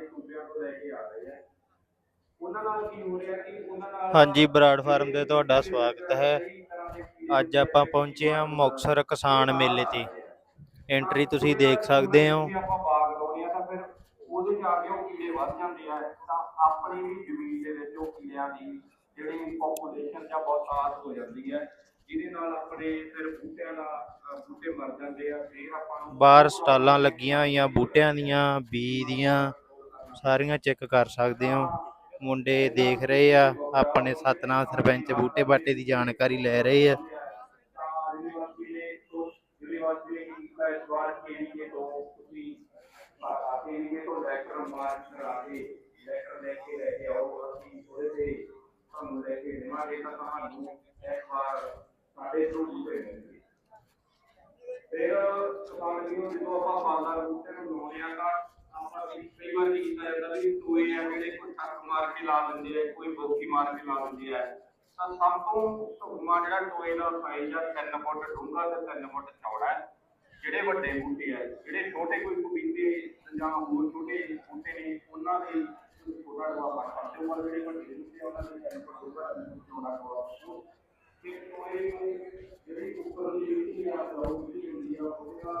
ਦੇ ਸੂਬਿਆਂ ਤੋਂ ਲੈ ਕੇ ਆ ਰਹੇ ਹੈ ਉਹਨਾਂ ਨਾਲ ਕੀ ਹੋ ਰਿਹਾ ਕਿ ਉਹਨਾਂ ਨਾਲ ਹਾਂਜੀ ਬਰਾੜ ਫਾਰਮ ਤੇ ਤੁਹਾਡਾ ਸਵਾਗਤ ਹੈ। ਅੱਜ ਆਪਾਂ ਪਹੁੰਚੇ ਹਾਂ ਮੁਕਤਸਰ ਕਿਸਾਨ ਮੇਲੇ ਤੇ। ਐਂਟਰੀ ਤੁਸੀਂ ਦੇਖ ਸਕਦੇ ਹੋ। ਜੇ ਆਪਾਂ ਬਾਗ ਲਾਉਣੇ ਆ ਤਾਂ ਫਿਰ ਉਹਦੇ ਚ ਆ ਕੇ ਉਹ ਕੀੜੇ ਵੱਧ ਜਾਂਦੇ ਆ। ਤਾਂ ਆਪਣੀ ਵੀ ਜ਼ਮੀਨ ਦੇ ਵਿੱਚ ਉਹ ਕੀੜਿਆਂ ਦੀ ਜਿਹੜੀ ਪੋਪੂਲੇਸ਼ਨ ਜਾਂ ਬਹੁਤਾਤ ਹੋ ਜਾਂਦੀ ਹੈ ਜਿਹਦੇ ਨਾਲ ਆਪਣੇ ਫਿਰ ਬੂਟਿਆਂ ਦਾ ਅ, ਬੂਟੇ ਮਰ ਜਾਂਦੇ ਆ। ਫਿਰ ਆਪਾਂ ਨੂੰ ਬਾਹਰ ਸਟਾਲਾਂ ਲੱਗੀਆਂ ਹੋਈਆਂ ਬੂਟਿਆਂ ਦੀਆਂ ਬੀ ਦੀਆਂ। ਸਾਰੀਆਂ ਚੈੱਕ ਕਰ ਸਕਦੇ ਹੋ। ਮੁੰਡੇ ਦੇਖ ਰਹੇ ਆ, ਆਪਣੇ ਸਤਨਾਮ ਸਰਪੰਚ ਬੂਟੇ ਬਾਟੇ ਦੀ ਜਾਣਕਾਰੀ ਲੈ ਰਹੇ ਆ। ਫਿਰ ਕਿਸਾਨ ਨੂੰ ਜਦੋਂ ਆਪਾਂ ਫਲਦਾਰ ਬੂਟੇ ਨੂੰ ਲਾਉਂਦੇ ਆ ਤਾਂ ਕਈ ਵਾਰ ਕੀ ਕੀਤਾ ਜਾਂਦਾ ਵੀ ਟੋਏ ਆ ਜਿਹੜੇ ਕੋਈ ਟੱਕ ਮਾਰ ਕੇ ਲਾ ਦਿੰਦੇ ਆ ਕੋਈ ਬੋਕੀ ਮਾਰ ਕੇ ਲਾ ਦਿੰਦੇ ਆ ਤਾਂ ਸਭ ਤੋਂ ਢੁਕਵਾਂ ਜਿਹੜਾ ਟੋਏ ਦਾ ਸਾਈਜ਼ ਆ 3 ਫੁੱਟ ਡੂੰਘਾ ਤੇ 3 ਫੁੱਟ ਚੌੜਾ ਹੈ ਜਿਹੜੇ ਵੱਡੇ ਬੂਟੇ ਆ ਜਿਹੜੇ ਛੋਟੇ ਕੋਈ ਪਪੀਤੇ ਜਾਂ ਹੋਰ ਛੋਟੇ ਬੂਟੇ ਨੇ ਉਹਨਾਂ ਦੇ ਛੋਟਾ ਡੋਆ ਪਾ ਸਕਦੇ ਹੋ ਪਰ ਜਿਹੜੇ ਵੱਡੇ ਬੂਟੇ ਆ ਉਹਨਾਂ ਦੇ 3 ਫੁੱਟ ਡੂੰਘਾ ਤੇ ਚੌੜਾ ਡੋਆ ਪਾਓ ਤੇ ਟੋਏ ਨੂੰ ਜਿਹੜੀ ਉੱਪਰ ਦੀ ਜਿਹੜੀ ਆ ਗਰਾਊਂਡ ਦੀ ਹੁੰਦੀ ਆ ਉਹਦੇ ਨਾਲ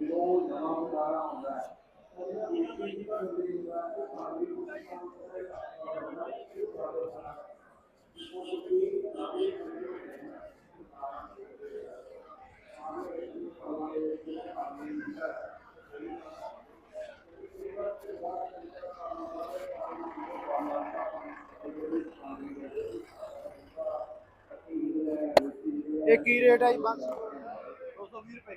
ਜੋ ਨਵਾਂ ਉਤਾਰਾ ਹੁੰਦਾ ਹੈ। ਇਹ ਕੀ ਰੇਟ ਹੈ ਜੀ? 500 220 ਰੁਪਏ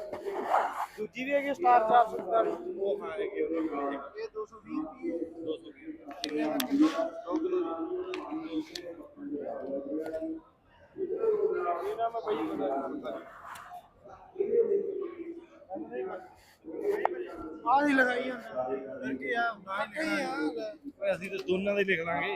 ਦੂਜੀ ਵੀ ਹੈਗੀ ਸਟਾਰ 447 ਉਹ ਹਾਂ ਹੈਗੀ ਇਹ 220 ਰੁਪਏ 220 ਕਿੰਨੇ ਦਾ ਕਿਲੋ 2 ਕਿਲੋ ਇਹ ਨਾ ਮੈਂ ਬਈ ਆ। ਨਹੀਂ ਲਗਾਈ ਹੁੰਦਾ ਕਿ ਆ ਵਾਕਈ ਆ ਓਏ ਅਸੀਂ ਤਾਂ ਦੋਨਾਂ ਦੇ ਲਿਖ ਲਾਂਗੇ।